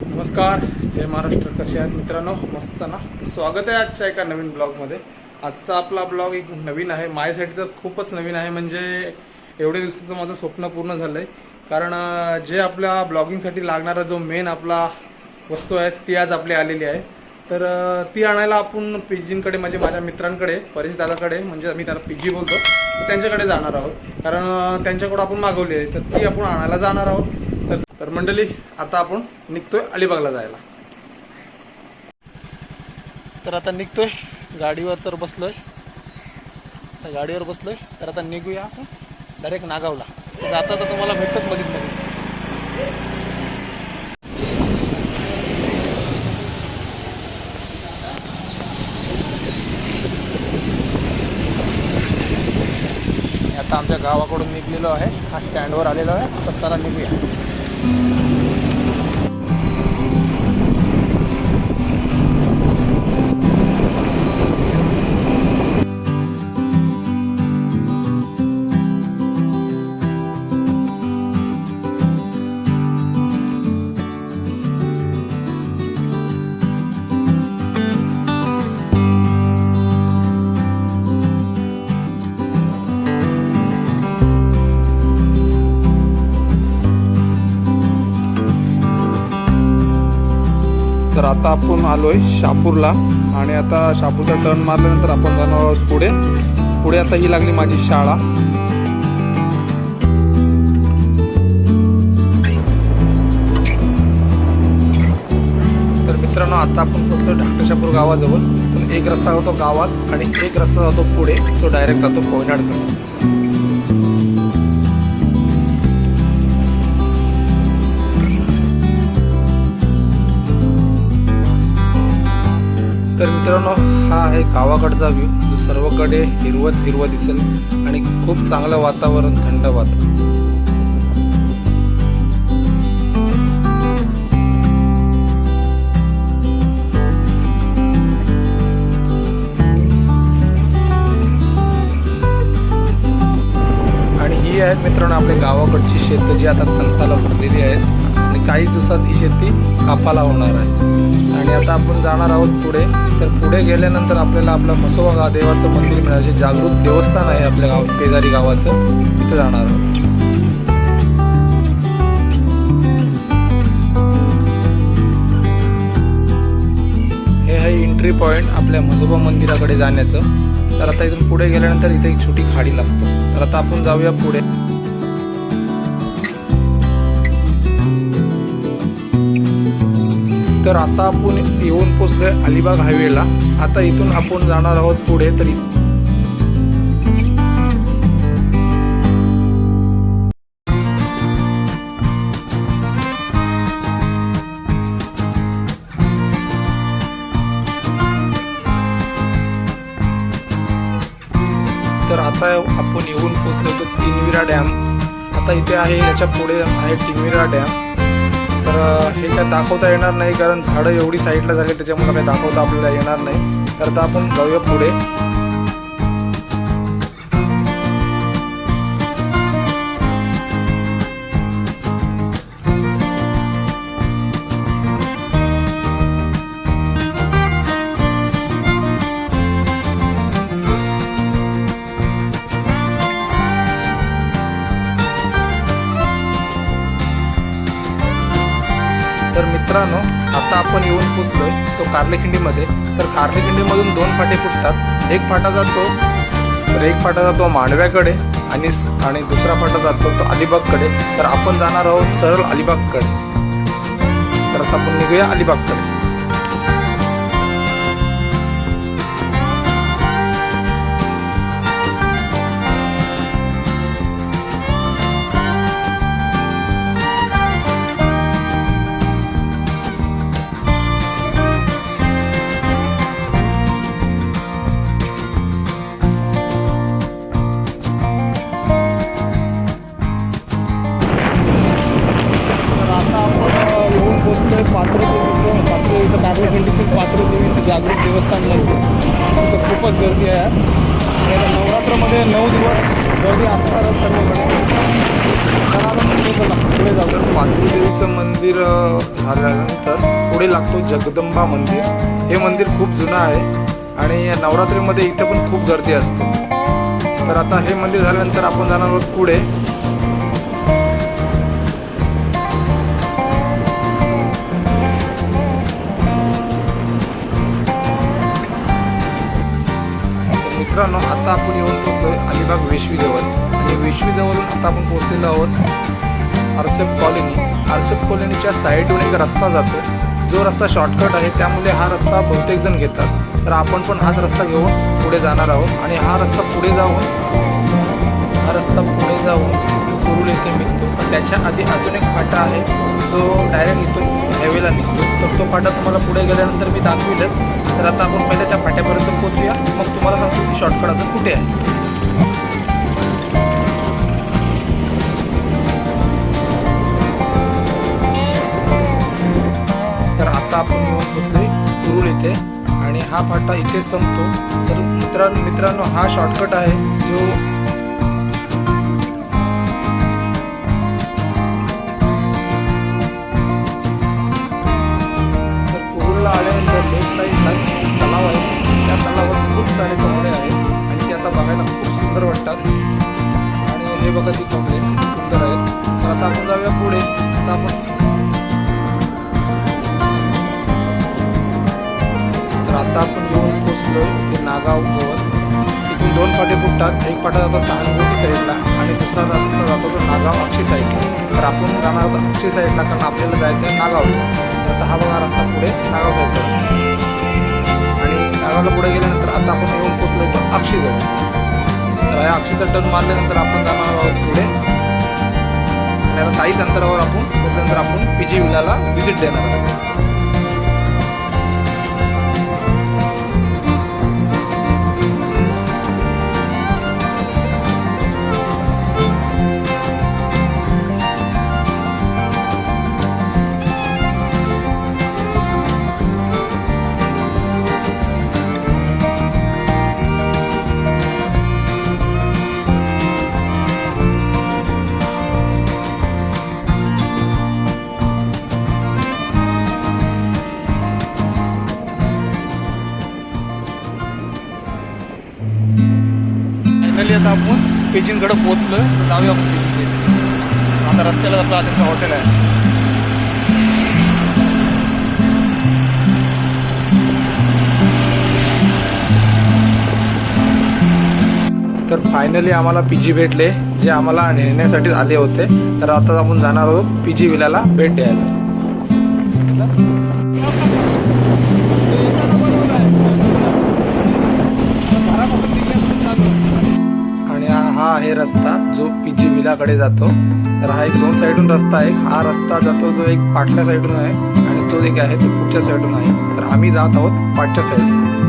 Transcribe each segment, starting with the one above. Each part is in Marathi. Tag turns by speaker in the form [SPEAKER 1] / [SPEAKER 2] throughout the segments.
[SPEAKER 1] नमस्कार जय महाराष्ट्र कसे आहेत मित्रांनो? मस्त ना? स्वागत आहे आजच्या एका नवीन ब्लॉगमध्ये. आजचा आपला ब्लॉग एक नवीन आहे. माझ्यासाठी तर खूपच नवीन आहे म्हणजे एवढ्या दिवसाचं माझं स्वप्न पूर्ण झालंय. कारण जे आपल्या ब्लॉगिंगसाठी लागणारा जो मेन आपला वस्तू आहे ती आज आपली आलेली आहे. तर ती आणायला आपण पीजींकडे म्हणजे माझ्या मित्रांकडे परेश दादाकडे म्हणजे मी त्यांना पीजी बोलतो त्यांच्याकडे जाणार आहोत. कारण त्यांच्याकडे आपण मागवली आहे. तर ती आपण आणायला जाणार आहोत. तर मंडळी आता आपण निघतोय अलिबागला जायला. तर आता निघतोय. गाडीवर तर बसलोय. गाडीवर बसलोय. तर आता निघूया आपण डायरेक्ट नागावला. जाता तर तुम्हाला भेटतच बघितलं मी. आता आमच्या गावाकडून निघलेलो आहे. हा स्टँडवर आलेलो आहे. तर चला निघूया. Thank you. तर आता आपण आलोय शापूरला. आणि आता शापूरचा टर्न मारल्यानंतर आपण जाणार आहोत पुढे. पुढे आता ही लागली माझी शाळा. तर मित्रांनो आता आपण पोहोचलो ढाकटा शापूर गावाजवळ. तर एक रस्ता जातो गावात आणि एक रस्ता जातो पुढे. तो डायरेक्ट जातो कोयनाडकडे. तर मित्रांनो हा आहे गावाकडचा व्ह्यू सर्वकडे हिरवच हिरवं दिसेल आणि खूप चांगलं वातावरण थंड वातावरण. आणि ही आहेत मित्रांनो आपल्या गावाकडची शेतं जी आता कणसाला भरलेली आहेत. आणि काही दिवसात ही शेती कापाला होणार आहे. आणि आता आपण जाणार आहोत पुढे. तर पुढे गेल्यानंतर आपल्याला आपलं मसोबा गा देवाचं मंदिर मिळालं जे जागृत देवस्थान आहे आपल्या गाव शेजारी गावाचं तिथं जाणार आहोत. हे आहे एंट्री पॉईंट आपल्या म्हजोबा मंदिराकडे जाण्याचं. तर आता इथून पुढे गेल्यानंतर इथे एक छोटी खाडी लागतो. तर आता आपण जाऊया पुढे. तर आता आपण येऊन पोचलोय अलिबाग हायवेला. आता इथून आपण जाणार आहोत पुढे तरी. तर आता आपण येऊन पोचलो तो तिनविरा डॅम. आता इथे आहे याच्यापुढे आहे टिनविरा डॅम. तर हे काय दाखवता येणार नाही कारण झाडं एवढी साईडला झाली त्याच्यामुळे काही दाखवता आपल्याला येणार नाही. तर आता आपण जाऊया पुढे. मित्रांनो आता आपण येऊन पुसलोय तो कार्लेखिंडीमध्ये. तर कार्लेखिंडीमधून दोन फाटे फुटतात. एक फाटा जातो तर एक फाटा जातो मांडव्याकडे आणि आणि दुसरा फाटा जातो तो अलिबागकडे. तर आपण जाणार आहोत सरळ अलिबागकडे. तर आता आपण निघूया अलिबागकडे. पुढे जगदंबा मंदिर. हे मंदिर खूप जुनं आहे आणि नवरात्रीमध्ये इथं पण खूप गर्दी असते. तर आता हे मंदिर झाल्यानंतर आपण जाणार आहोत पुढे. मित्रांनो आता आपण येऊन पोहोचलोय अलिबाग वेशवीजवळ आणि वेशवीजवळून आता आपण पोहोचलेलो आहोत आरसेप कॉलनी. आरसेप कॉलनीच्या साईडून एक रस्ता जातो. जो रस्ता शॉर्टकट आहे त्यामुळे हा रस्ता बहुतेक जण घेतात. तर आपण पण हाच रस्ता घेऊन पुढे जाणार आहोत. आणि हा रस्ता पुढे जाऊन हा रस्ता पुढे जाऊन कुरुल येथे निघतो. पण त्याच्या आधी अजून एक फाटा आहे जो डायरेक्ट इथून हायवेला निघतो. तर तो फाटा तुम्हाला पुढे गेल्यानंतर मी दाखविलच. तर आता आपण पहिले त्या फाट्यापर्यंत पोहोचूया. मग तुम्हाला सांगतो की शॉर्टकट अजून कुठे आहे. आपण येऊन पोहोचलोय कुरुल आणि हा फाटा इथे संपतो. तर मित्रांनो मित्रांनो हा शॉर्टकट आहे. जो तर कुरुलला आल्यानंतर लेफ्ट साईडला तलाव आहे. त्या तलावात खूप सारे कपडे आहेत. आणि ते आता बघायला खूप सुंदर वाटतात. आणि हे बघा ती कपडे सुंदर आहेत. तर आता आपण जाऊया पुढे. आता आपण आता आपण येऊन पोचलो ते नागाव जवळ. तिथून दोन फाटे फुटतात. एक फाटा जातो सहानुभूती साईडला आणि दुसरा रस्ता जातो तो नागाव अक्षी साईडला. तर आपण जाणार आहोत अक्षी साईडला कारण आपल्याला जायचं आहे नागाव तर दहा बघा रस्ता पुढे नागाव साईडला. आणि नागावला पुढे गेल्यानंतर आता आपण येऊन पोचलो तो अक्षी जवळ तर या अक्षीचा टर्न मारल्यानंतर आपण जाणार आहोत पुढे. आणि आता काहीच अंतरावर आपण पोचल्यानंतर आपण पी जी विलाला व्हिजिट देणार आहोत. फायनली आता आपण. पेजिंगकडे पोहोचलो तर जाऊया आपण पेजिंग आता रस्त्याला जातो त्यांचं हॉटेल आहे. तर फायनली आम्हाला पी जी भेटले जे आम्हाला नेण्यासाठी आले होते. तर आता आपण जाणार आहोत पी जी विलाला भेट द्यायला. आहे रस्ता जो पी जी विलाकडे जातो. तर हा एक दोन साईडून रस्ता आहे. हा रस्ता जातो जो एक पाटल्या साईडून आहे आणि तो एक आहे तो पुढच्या साईडून आहे. तर आम्ही जात आहोत पाठच्या साईडून.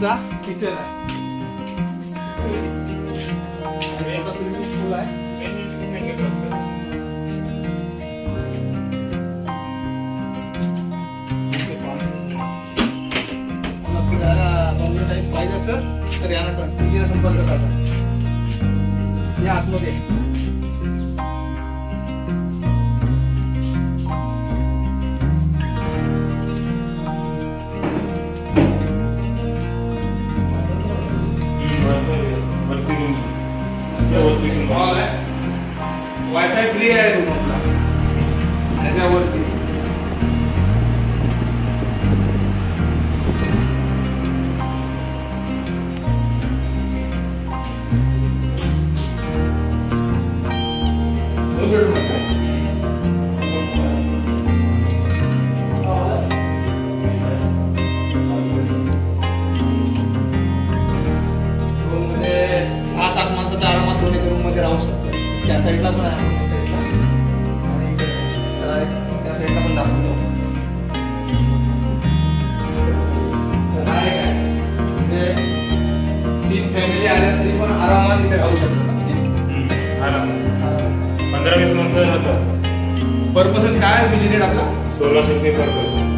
[SPEAKER 1] पिजिनचा किचन आहे. आणि स्विमिंग पूल आहे. पाहिजे असेल तर यांना संपर्क साधा. या आतमध्ये. त्या साईडला पण आहे. त्या साईडला आणि त्या साईडला पण दाखवतो तीन फॅमिली आल्या तरी पण आरामात इथे राहू शकतात.
[SPEAKER 2] पंधरा वीस माणसं होतं
[SPEAKER 1] पर पर्सन काय आहे रेट आपला
[SPEAKER 2] सोळाशे रुपये पर पर्सन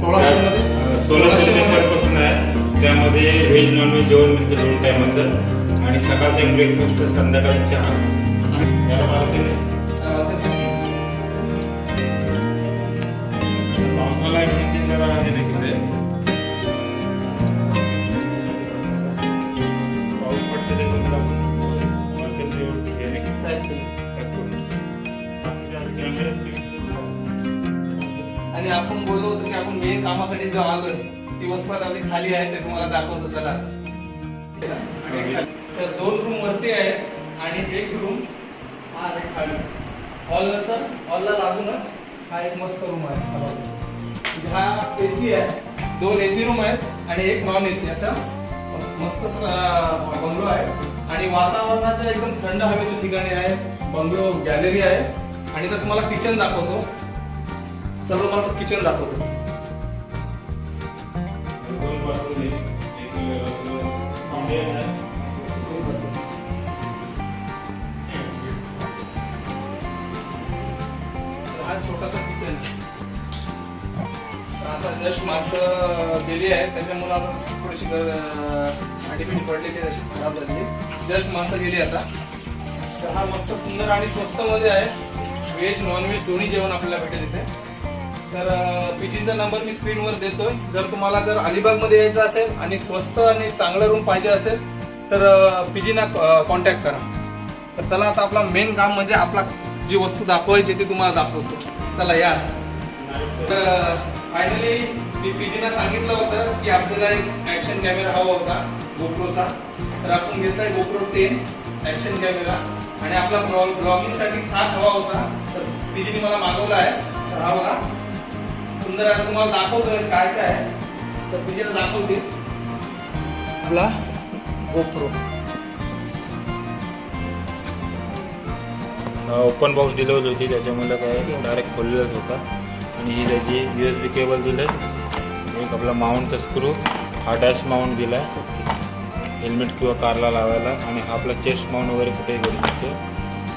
[SPEAKER 1] सोळाशे मध्ये?
[SPEAKER 2] सोळाशे रुपये पर पर्सन आहे. त्यामध्ये व्हेज नॉन व्हेज जेवण मिळतं दोन टायमाचं आणि सकाळचा एक ब्रेकफास्ट संध्याकाळी चहा. असतो याला मारुती नाही? एक जरा तिकडे.
[SPEAKER 1] आणि आपण बोललो होतो की आपण मेन कामासाठी जो आलो ती वस्तू आपली खाली आहे ते तुम्हाला दाखवतो चला. आणि तर दोन रूम वरती आहे आणि एक रूम हा आहे खाली. हॉल नंतर हॉलला लागूनच हा एक मस्त रूम आहे. म्हणजे हा एसी आहे दोन एसी रूम आहेत आणि एक नॉन एसी असा मस्त- बंगलो आहे. आणि वातावरणाच्या एकदम थंड हवेच्या ठिकाणी आहे बंगलो गॅलरी आहे. आणि तर तुम्हाला किचन दाखवतो. सगळं मला किचन दाखवतो. हा छोटासा किचन आता जस्ट माणसं गेली आहे त्याच्यामुळे आता थोडीशी आटीपिटी पडलेली आहे, खराब झाली. जस्ट माणसं गेली आता. तर हा मस्त सुंदर आणि स्वस्त मध्ये आहे. व्हेज नॉन व्हेज दोन्ही जेवण आपल्याला भेटेल इथे. तर पीजीचा नंबर मी स्क्रीनवर देतोय. जर तुम्हाला जर अलिबागमध्ये यायचं असेल आणि स्वस्त आणि चांगलं रूम पाहिजे असेल तर पीजीना कॉन्टॅक्ट करा. तर चला आता आपला मेन काम म्हणजे आपला जी वस्तू दाखवायची ती तुम्हाला दाखवतो. चला या. तर फायनली मी पीजीना सांगितलं होतं की आपल्याला एक ऍक्शन कॅमेरा हवा होता गोप्रोचा तर आपण घेतलाय गोप्रो टेन ऍक्शन कॅमेरा आणि आपला ब्लॉगिंगसाठी खास हवा होता. तर पीजीने मला मागवला आहे. तर हा बघा. सुंदर आहे. तुम्हाला दाखवतोय काय काय तर पीजीला दाखवते. आपला गोप्रो
[SPEAKER 2] ओपन बॉक्स डिलिव्हरी होती. त्याच्यामुळे काय डायरेक्ट खोललेलाच होता. आणि ही त्याची यू एस बी केबल दिलं एक आपला माउंटचा स्क्रू हा डॅश माउंट दिला हेल्मेट किंवा कारला लावायला. आणि हा आपला चेस्ट माउंट वगैरे कुठेही करू शकतो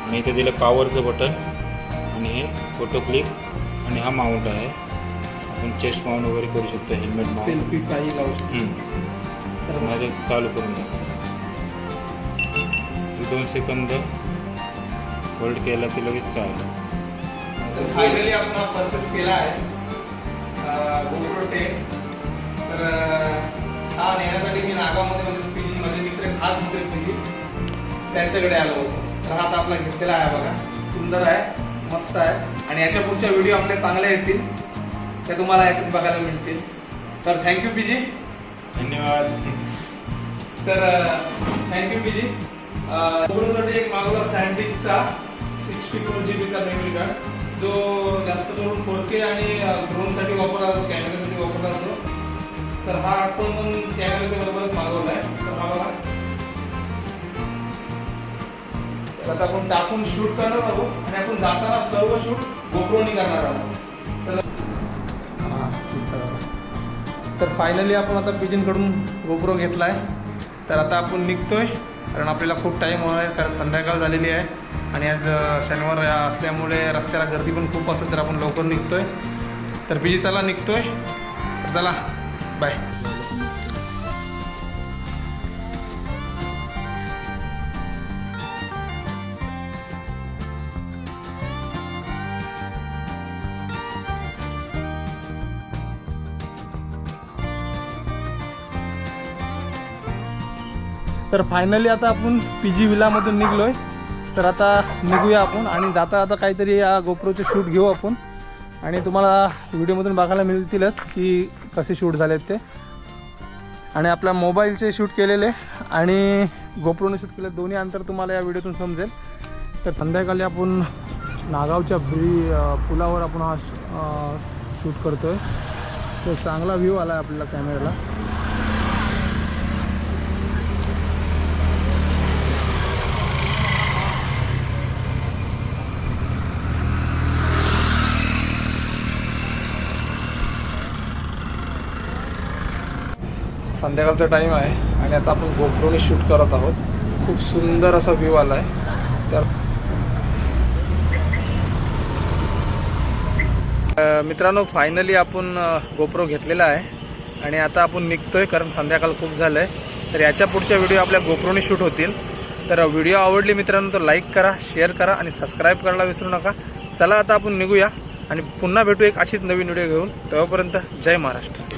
[SPEAKER 2] आणि इथे दिलं पॉवरचं बटन आणि हे फोटो क्लिक आणि हा माउंट आहे. आपण चेस्ट माउंट वगैरे करू शकतो हेल्मेट
[SPEAKER 1] सेल्फी काही लावू शकतो.
[SPEAKER 2] माझं चालू करून द्या दोन सेकंद होल्ड केला की लगेच चालू.
[SPEAKER 1] फायनली आपण परचेस केला आहे. गोप्रो टेन तर हा नेण्यासाठी मी नागावमध्ये म्हणजे पीजी माझे मित्र खास मित्र पीजी त्यांच्याकडे आलो होतो. तर हा आता आपला घेतलेला आहे बघा. सुंदर आहे मस्त आहे. आणि याच्या पुढच्या व्हिडिओ आपले चांगले येतील. त्या तुम्हाला याच्यात बघायला मिळतील. तर थँक्यू पीजी
[SPEAKER 2] धन्यवाद.
[SPEAKER 1] तर थँक्यू पीजी साठी एक मागवला सँडविचचा सिक्स्टी फोर जी बीचा मेमरी कार्ड जो जास्त करून फोर के आणि ड्रोनसाठी वापरला जातो कॅमेऱ्यासाठी वापरला जातो. तर हा आठवण पण कॅमेऱ्याच्या बरोबरच मागवला आहे. तर बघा तर आता आपण टाकून शूट करणार आहोत आणि आपण जाताना सर्व शूट गोप्रोनी करणार आहोत. तर फायनली आपण आता पिजनकडून गोप्रो घेतला आहे तर आता आपण निघतो आहे कारण आपल्याला खूप टाईम आहे कारण संध्याकाळ झालेली आहे. आणि आज शनिवार असल्यामुळे रस्त्याला गर्दी पण खूप असेल तर आपण लवकर निघतो आहे तर पिजी चला निघतो आहे चला बाय तर फायनली आता आपण पी जी विलामधून निघलोय. तर आता निघूया आपण आणि जाता आता काहीतरी या गोप्रोचे शूट घेऊ आपण. आणि तुम्हाला व्हिडिओमधून बघायला मिळतीलच की कसे शूट झालेत ते. आणि आपल्या मोबाईलचे शूट केलेले आणि गोप्रोने शूट केले दोन्ही अंतर तुम्हाला या व्हिडिओतून समजेल. तर संध्याकाळी आपण नागावच्या ब्री पुलावर आपण हा शूट करतोय. तर चांगला व्ह्यू आला आहे आपल्याला कॅमेऱ्याला संध्याकाळचा टाईम आहे आणि आता आपण गोप्रोने शूट करत आहोत. खूप सुंदर असा व्ह्यू आला आहे तर मित्रांनो फायनली आपण गोप्रो घेतलेला आहे. आणि आता आपण निघतोय कारण संध्याकाळ खूप झालं आहे तर याच्या पुढच्या व्हिडिओ आपल्या गोप्रोने शूट होतील. तर व्हिडिओ आवडली मित्रांनो तर लाईक करा शेअर करा आणि सबस्क्राईब करायला विसरू नका. चला आता आपण निघूया. आणि पुन्हा भेटू एक अशीच नवीन व्हिडिओ घेऊन. तेव्हापर्यंत जय महाराष्ट्र.